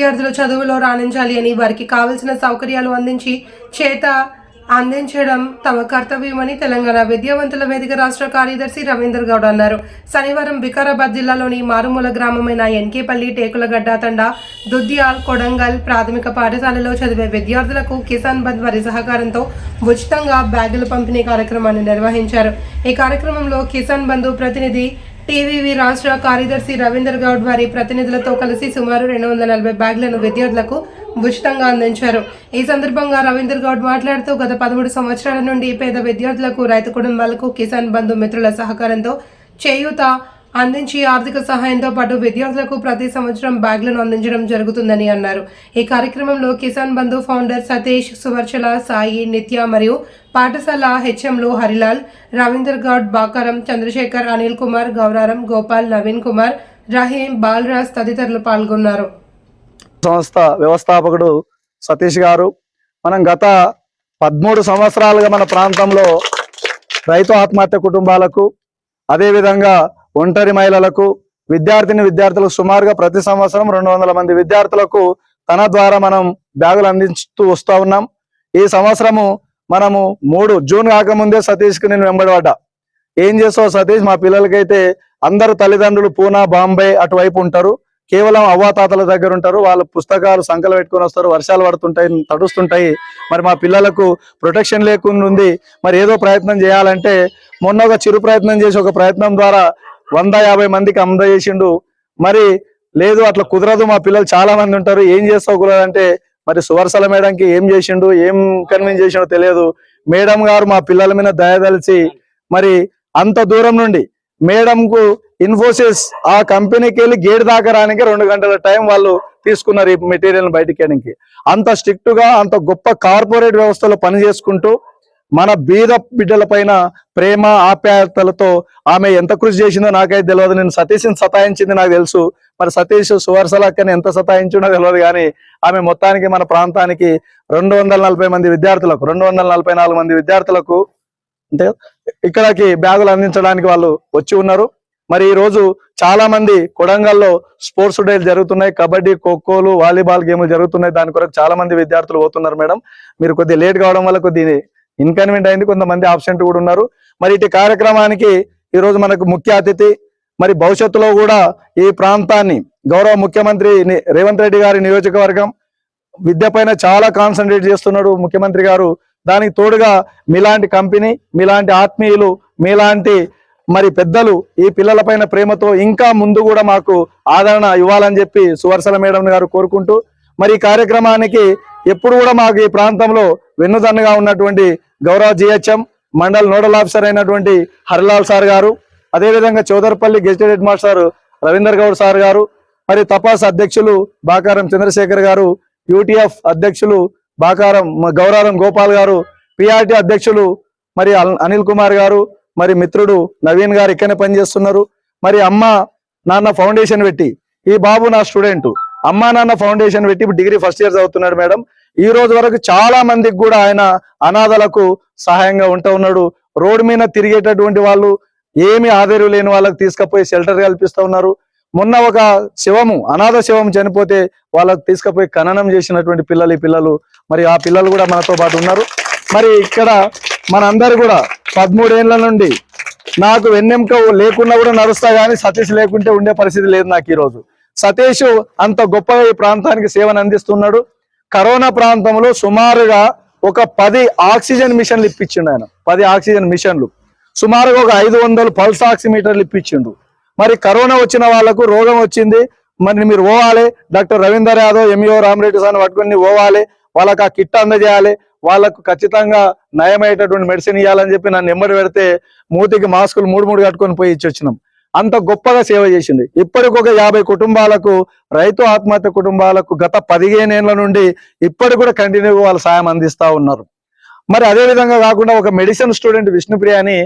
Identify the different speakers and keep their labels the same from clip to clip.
Speaker 1: విద్యార్థులు చదువులో రాణించాలి అని వారికి కావలసిన సౌకర్యాలు అందించి చేత అందించడం తమ కర్తవ్యమని తెలంగాణ విద్యావంతుల వేదిక రాష్ట్ర కార్యదర్శి రవీందర్ గౌడ్ అన్నారు. శనివారం వికారాబాద్ జిల్లాలోని మారుమూల గ్రామమైన ఎన్కేపల్లి టేకులగడ్డ తండ దుద్యాల్ కొడంగల్ ప్రాథమిక పాఠశాలలో చదివే విద్యార్థులకు కిసాన్ బంద్ వారి సహకారంతో ఉచితంగా బ్యాగుల పంపిణీ కార్యక్రమాన్ని నిర్వహించారు. ఈ కార్యక్రమంలో కిసాన్ బంధు ప్రతినిధి టీవీవీ రాష్ట్ర కార్యదర్శి రవీందర్ గౌడ్ వారి ప్రతినిధులతో కలిసి సుమారు రెండు వందల నలభై బ్యాగులను విద్యార్థులకు ఉచితంగా అందించారు. ఈ సందర్భంగా రవీందర్ గౌడ్ మాట్లాడుతూ గత పదమూడు సంవత్సరాల నుండి పేద విద్యార్థులకు రైతు కుటుంబాలకు కిసాన్ బంధు మిత్రుల సహకారంతో చేయూత అందించి ఆర్థిక సహాయంతో పాటు విద్యార్థులకు ప్రతి సంవత్సరం బ్యాగులను అందించడం జరుగుతుందని అన్నారు. ఈ కార్యక్రమంలో కిసాన్ బంధు ఫౌండర్ సతీష్ సువర్చల సాయి నిత్య మరియు పాఠశాల హెచ్ఎంలు హరిలాల్ రవీందర్ గౌడ్ బాకారం చంద్రశేఖర్ అనిల్ కుమార్ గౌరారం గోపాల్ నవీన్ కుమార్ రహీం బాలరాజ్ తదితరులు పాల్గొన్నారు.
Speaker 2: సంస్థ వ్యవస్థాపకుడు సతీష్ గారు మనం గత పదమూడు సంవత్సరాలుగా మన ప్రాంతంలో రైతు ఆత్మహత్య కుటుంబాలకు అదేవిధంగా ఒంటరి మహిళలకు విద్యార్థిని విద్యార్థులకు సుమారుగా ప్రతి సంవత్సరం రెండు వందల మంది విద్యార్థులకు తన ద్వారా మనం బ్యాగులు అందిస్తూ వస్తూ ఉన్నాం. ఈ సంవత్సరము మనము మూడు జూన్ కాకముందే సతీష్కి నేను వెంబడబడ్డా. ఏం చేసావు సతీష్? మా పిల్లలకైతే అందరు తల్లిదండ్రులు పూనా బాంబే అటువైపు ఉంటారు. కేవలం అవ్వాతాతల దగ్గర ఉంటారు. వాళ్ళ పుస్తకాలు సంకలు పెట్టుకొని వస్తారు. వర్షాలు పడుతుంటాయి తడుస్తుంటాయి. మరి మా పిల్లలకు ప్రొటెక్షన్ లేకుండా ఉంది. మరి ఏదో ప్రయత్నం చేయాలంటే మొన్న ఒక చిరు ప్రయత్నం చేసి ఒక ప్రయత్నం ద్వారా వంద యాభై మందికి అందజేసిండు. మరి లేదు అట్లా కుదరదు మా పిల్లలు చాలా మంది ఉంటారు. ఏం చేస్తావు కుదరదు అంటే మరి సువర్సల మేడంకి ఏం చేసిండు ఏం కన్విన్స్ చేసిండో తెలియదు. మేడం గారు మా పిల్లల మీద దయదలిచి మరి అంత దూరం నుండి మేడంకు ఇన్ఫోసిస్ ఆ కంపెనీకి వెళ్ళి గేట్ దాకరానికి రెండు గంటల టైం వాళ్ళు తీసుకున్నారు ఈ మెటీరియల్ బయటికి అంత స్ట్రిక్ట్గా అంత గొప్ప కార్పొరేట్ వ్యవస్థలో పని చేసుకుంటూ మన బీద బిడ్డల పైన ప్రేమ ఆప్యాయతలతో ఆమె ఎంత కృషి చేసిందో నాకైతే తెలియదు. నేను సతీష్ని సతాయించింది నాకు తెలుసు. మరి సతీష్ సువర్సలక్కని ఎంత సతాయించిందో తెలియదు కానీ ఆమె మొత్తానికి మన ప్రాంతానికి రెండు వందల నలభై మంది విద్యార్థులకు రెండు వందల నలభై నాలుగు మంది విద్యార్థులకు అంటే ఇక్కడికి బ్యాగులు అందించడానికి వాళ్ళు వచ్చి ఉన్నారు. మరి ఈ రోజు చాలా మంది కొడంగల్లో స్పోర్ట్స్ డేలు జరుగుతున్నాయి. కబడ్డీ ఖోఖోలు వాలీబాల్ గేమ్లు జరుగుతున్నాయి. దాని కొరకు చాలా మంది విద్యార్థులు పోతున్నారు మేడం. మీరు కొద్దిగా లేట్ కావడం వల్ల కొద్ది ఇన్కన్వీనియంట్ అయింది కొంతమంది ఆబ్సెంట్ కూడా ఉన్నారు. మరి ఇటు కార్యక్రమానికి ఈరోజు మనకు ముఖ్య అతిథి మరి భవిష్యత్తులో కూడా ఈ ప్రాంతాన్ని గౌరవ ముఖ్యమంత్రి రేవంత్ రెడ్డి గారి నియోజకవర్గం విద్య పైన చాలా కాన్సన్ట్రేట్ చేస్తున్నాడు ముఖ్యమంత్రి గారు. దానికి తోడుగా మీలాంటి కంపెనీ మీలాంటి ఆత్మీయులు మీలాంటి మరి పెద్దలు ఈ పిల్లల పైన ప్రేమతో ఇంకా ముందు కూడా మాకు ఆదరణ ఇవ్వాలని చెప్పి సువర్సల మేడం గారు కోరుకుంటూ మరి ఈ కార్యక్రమానికి ఎప్పుడు కూడా మాకు ఈ ప్రాంతంలో వెన్నుదన్నుగా ఉన్నటువంటి గౌరవ జిహెచ్ఎం మండల్ నోడల్ ఆఫీసర్ అయినటువంటి హరిలాల్ సార్ గారు అదేవిధంగా Chowdarapalli gazetted head master Ravinder Goud sir గారు మరి తపాస్ అధ్యక్షులు బాకారం చంద్రశేఖర్ గారు యూటీఎఫ్ అధ్యక్షులు బాకారం గౌరారం గోపాల్ గారు పిఆర్టీ అధ్యక్షులు మరి అల్- అనిల్ కుమార్ గారు మరి మిత్రుడు నవీన్ గారు ఇక్కడనే పనిచేస్తున్నారు. మరి అమ్మ నాన్న ఫౌండేషన్ పెట్టి ఈ బాబు నా స్టూడెంట్. అమ్మా నాన్న ఫౌండేషన్ పెట్టి ఇప్పుడు డిగ్రీ ఫస్ట్ ఇయర్ చదువుతున్నాడు మేడం. ఈ రోజు వరకు చాలా మందికి కూడా ఆయన అనాథలకు సహాయంగా ఉంటూ ఉన్నాడు. రోడ్డు మీద తిరిగేటటువంటి వాళ్ళు ఏమి ఆధారం లేని వాళ్ళకి తీసుకుపోయి షెల్టర్ కల్పిస్తూ ఉన్నారు. మొన్న ఒక శివము అనాథ శివం చనిపోతే వాళ్ళకి తీసుకుపోయి ఖననం చేసినటువంటి పిల్లలు ఈ పిల్లలు మరి ఆ పిల్లలు కూడా మనతో పాటు ఉన్నారు. మరి ఇక్కడ మనందరు కూడా పదమూడేళ్ళ నుండి నాకు వెన్నెంక లేకున్నా కూడా నడుస్తా కానీ సతీష్ లేకుంటే ఉండే పరిస్థితి లేదు నాకు ఈరోజు సతీష్ అంత గొప్పగా ఈ ప్రాంతానికి సేవను అందిస్తున్నాడు. కరోనా ప్రాంతంలో సుమారుగా ఒక పది ఆక్సిజన్ మిషన్లు ఇప్పించిండు ఆయన. పది ఆక్సిజన్ మిషన్లు. సుమారుగా ఒక ఐదు వందలు పల్స్ ఆక్సిమీటర్లు ఇప్పించిండు. మరి కరోనా వచ్చిన వాళ్ళకు రోగం వచ్చింది. మరి మీరు పోవాలి. Doctor Ravinder Yadav MEO Ramareddy sir పట్టుకుని పోవాలి. వాళ్ళకి ఆ కిట్ అందజేయాలి. వాళ్ళకు ఖచ్చితంగా నయమయ్యేటటువంటి మెడిసిన్ ఇవ్వాలని చెప్పి నన్ను ఎమ్మడి పెడితే మూతికి మాస్కులు మూడు మూడు కట్టుకొని పోయి ఇచ్చి వచ్చినాం అంత గొప్పగా సేవ చేసింది. ఇప్పటికి ఒక యాభై కుటుంబాలకు రైతు ఆత్మహత్య కుటుంబాలకు గత పదిహేనేళ్ళ నుండి ఇప్పటికి కూడా కంటిన్యూ వాళ్ళు సాయం అందిస్తా ఉన్నారు. మరి అదే విధంగా కాకుండా ఒక మెడిసిన్ స్టూడెంట్ విష్ణుప్రియ అని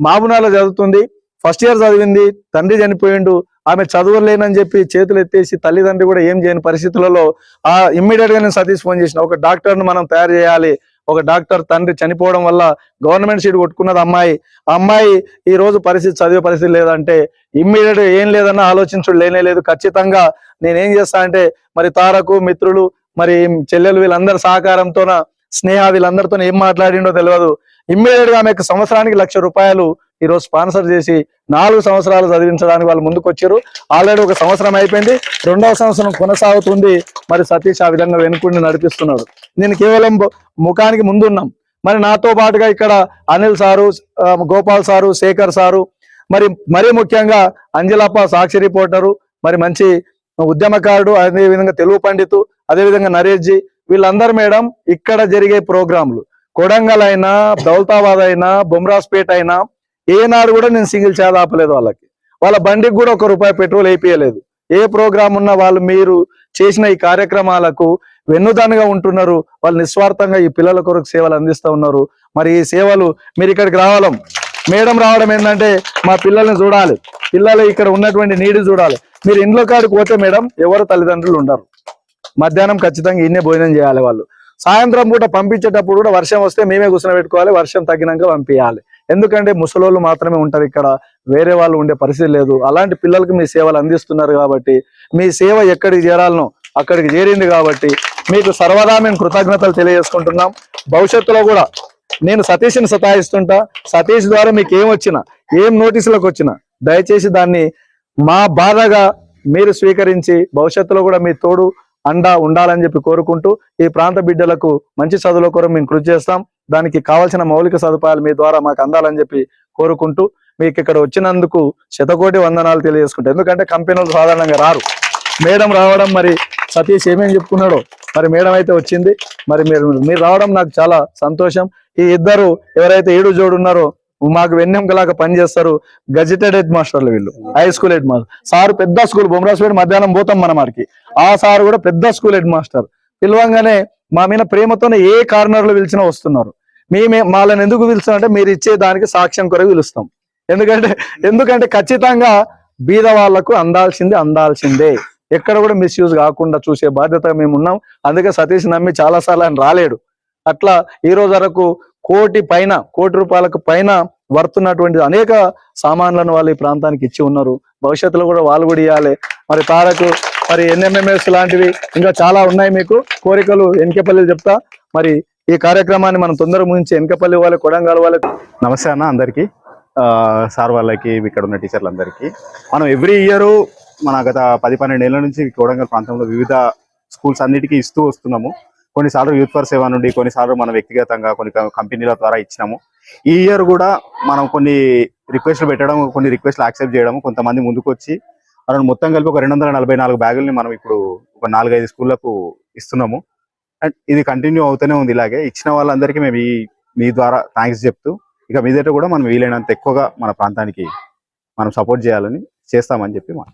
Speaker 2: మాబునాలో చదువుతుంది. ఫస్ట్ ఇయర్ చదివింది తండ్రి చనిపోయిండు ఆమె చదవలేనని చెప్పి చేతులు ఎత్తేసి తల్లిదండ్రి కూడా ఏం చేయని పరిస్థితులలో ఆ ఇమ్మీడియట్గా నేను సతీష్ ఫోన్ చేసిన. ఒక డాక్టర్ను మనం తయారు చేయాలి ఒక డాక్టర్ తండ్రి చనిపోవడం వల్ల గవర్నమెంట్ సీట్ కొట్టుకున్నది అమ్మాయి. అమ్మాయి ఈ రోజు పరిస్థితి చదివే పరిస్థితి లేదంటే ఇమ్మీడియట్ ఏం లేదన్న ఆలోచించుడు లేనే లేదు. ఖచ్చితంగా నేనేం చేస్తా అంటే మరి తారకు మిత్రులు మరి చెల్లెలు వీళ్ళందరి సహకారంతోన స్నేహ వీళ్ళందరితో ఏం మాట్లాడిండో తెలియదు ఇమ్మీడియట్గా ఆమెకు సంవత్సరానికి లక్ష రూపాయలు ఈరోజు స్పాన్సర్ చేసి నాలుగు సంవత్సరాలు చదివించడానికి వాళ్ళు ముందుకు వచ్చారు ఆల్రెడీ ఒక సంవత్సరం అయిపోయింది. రెండవ సంవత్సరం కొనసాగుతుంది. మరి సతీష్ ఆ విధంగా వెనుకుండి నడిపిస్తున్నాడు. నేను కేవలం ముఖానికి ముందున్నాం. మరి నాతో పాటుగా ఇక్కడ Anil sir Gopal sir Shekhar sir మరి మరీ ముఖ్యంగా అంజలప్ప సాక్షి రిపోర్టరు మరి మంచి ఉద్యమకారుడు అదే విధంగా తెలుగు పండితు అదేవిధంగా నరేష్ జీ వీళ్ళందరూ మేడం ఇక్కడ జరిగే ప్రోగ్రాంలు. కొడంగల్ అయినా దౌలతాబాద్ అయినా బొమ్రాస్పేట్ అయినా ఏనాడు కూడా నేను సింగిల్ చేద ఆపలేదు వాళ్ళకి. వాళ్ళ బండికి కూడా ఒక రూపాయి పెట్రోల్ వేపియలేదు ఏ ప్రోగ్రామ్ ఉన్నా వాళ్ళు మీరు చేసిన ఈ కార్యక్రమాలకు వెన్నుదానిగా ఉంటున్నారు. వాళ్ళు నిస్వార్థంగా ఈ పిల్లల కొరకు సేవలు అందిస్తూ ఉన్నారు. మరి ఈ సేవలు మీరు ఇక్కడికి రావడం మేడం రావడం ఏంటంటే మా పిల్లల్ని చూడాలి. పిల్లలు ఇక్కడ ఉన్నటువంటి నీడి చూడాలి. మీరు ఇంట్లో కాడికి పోతే మేడం ఎవరు తల్లిదండ్రులు ఉండరు. మధ్యాహ్నం ఖచ్చితంగా ఇన్నే భోజనం చేయాలి వాళ్ళు. సాయంత్రం పూట పంపించేటప్పుడు కూడా వర్షం వస్తే మేమే కూర్చొని పెట్టుకోవాలి. వర్షం తగ్గినాక పంపించాలి. ఎందుకంటే ముసలోళ్ళు మాత్రమే ఉంటారు ఇక్కడ. వేరే వాళ్ళు ఉండే పరిస్థితి లేదు. అలాంటి పిల్లలకు మీ సేవలు అందిస్తున్నారు కాబట్టి మీ సేవ ఎక్కడికి చేరాలనో అక్కడికి చేరింది కాబట్టి మీకు సర్వదా మేము కృతజ్ఞతలు తెలియజేసుకుంటున్నాం. భవిష్యత్తులో కూడా నేను సతీష్ని సతాయిస్తుంటా. సతీష్ ద్వారా మీకు ఏం వచ్చినా ఏం నోటీసులకు వచ్చినా దయచేసి దాన్ని మా బాధగా మీరు స్వీకరించి భవిష్యత్తులో కూడా మీ తోడు అండా ఉండాలని చెప్పి కోరుకుంటూ ఈ ప్రాంత బిడ్డలకు మంచి చదువుల కొరకు మేము కృషి చేస్తాం. దానికి కావాల్సిన మౌలిక సదుపాయాలు మీ ద్వారా మాకు అందాలని చెప్పి కోరుకుంటూ మీకు ఇక్కడ వచ్చినందుకు శతకోటి వందనాలు తెలియజేసుకుంటాం. ఎందుకంటే కంపెనీలు సాధారణంగా రారు. మేడం రావడం మరి సతీష్ ఏమేమి చెప్పుకున్నాడో మరి మేడం అయితే వచ్చింది. మరి మీరు మీరు రావడం నాకు చాలా సంతోషం. ఈ ఇద్దరు ఎవరైతే ఏడు జోడు ఉన్నారో మాకు వెన్నెంకలాగా పనిచేస్తారు గజెటెడ్ హెడ్ మాస్టర్లు వీళ్ళు high school head master sir పెద్ద స్కూల్ బొమ్మరాజపేట మధ్యాహ్నం పోతాం మన మాడికి ఆ సార్ కూడా పెద్ద స్కూల్ హెడ్ మాస్టర్ పిలవంగానే మా మీద ప్రేమతోనే ఏ కార్నర్లు పిలిచినా వస్తున్నారు. మేమే వాళ్ళని ఎందుకు పిలుస్తాం అంటే మీరు ఇచ్చే దానికి సాక్ష్యం కొరకు పిలుస్తాం. ఎందుకంటే ఎందుకంటే ఖచ్చితంగా బీద వాళ్ళకు అందాల్సిందే అందాల్సిందే. ఎక్కడ కూడా మిస్యూజ్ కాకుండా చూసే బాధ్యత మేము ఉన్నాం. అందుకే సతీష్ నమ్మి చాలా సార్లు ఆయన రాలేడు. అట్లా ఈ రోజు వరకు కోటి పైన కోటి రూపాయలకు పైన వర్తున్నటువంటి అనేక సామాన్లను వాళ్ళు ఈ ప్రాంతానికి ఇచ్చి ఉన్నారు. భవిష్యత్తులో కూడా వాళ్ళు కూడా ఇవ్వాలి మరి తారకు మరి ఎన్ఎంఎంఎస్ లాంటివి ఇంకా చాలా ఉన్నాయి మీకు. కోరికలు ఎన్కేపల్లి చెప్తా. మరి ఈ కార్యక్రమాన్ని మనం తొందరగా ముగించి ఎన్కపల్లి వాళ్ళ కొడంగల్ వాళ్ళకి
Speaker 3: నమస్తే అన్న అందరికి. సార్ వాళ్ళకి ఇక్కడ ఉన్న టీచర్లందరికీ. మనం ఎవ్రీ ఇయర్ మన గత పది పన్నెండు నెలల నుంచి కోడంగల్ ప్రాంతంలో వివిధ స్కూల్స్ అన్నిటికీ ఇస్తూ వస్తున్నాము. కొన్నిసార్లు యూత్ ఫర్ సేవ నుండి కొన్నిసార్లు మనం వ్యక్తిగతంగా కొన్ని కంపెనీల ద్వారా ఇచ్చినాము. ఈ ఇయర్ కూడా మనం కొన్ని రిక్వెస్ట్లు పెట్టడం కొన్ని రిక్వెస్ట్లు యాక్సెప్ట్ చేయడం కొంతమంది ముందుకు వచ్చి మనం మొత్తం కలిపి ఒక రెండు వందల నలభై నాలుగు బ్యాగుల్ని మనం ఇప్పుడు ఒక నాలుగైదు స్కూళ్ళకు ఇస్తున్నాము. అండ్ ఇది కంటిన్యూ అవుతూనే ఉంది ఇలాగే. ఇచ్చిన వాళ్ళందరికీ మేము ఈ మీ ద్వారా థ్యాంక్స్ చెప్తూ ఇక మీదట కూడా మనం వీలైనంత ఎక్కువగా మన ప్రాంతానికి మనం సపోర్ట్ చేయాలని చేస్తామని చెప్పి
Speaker 2: మనం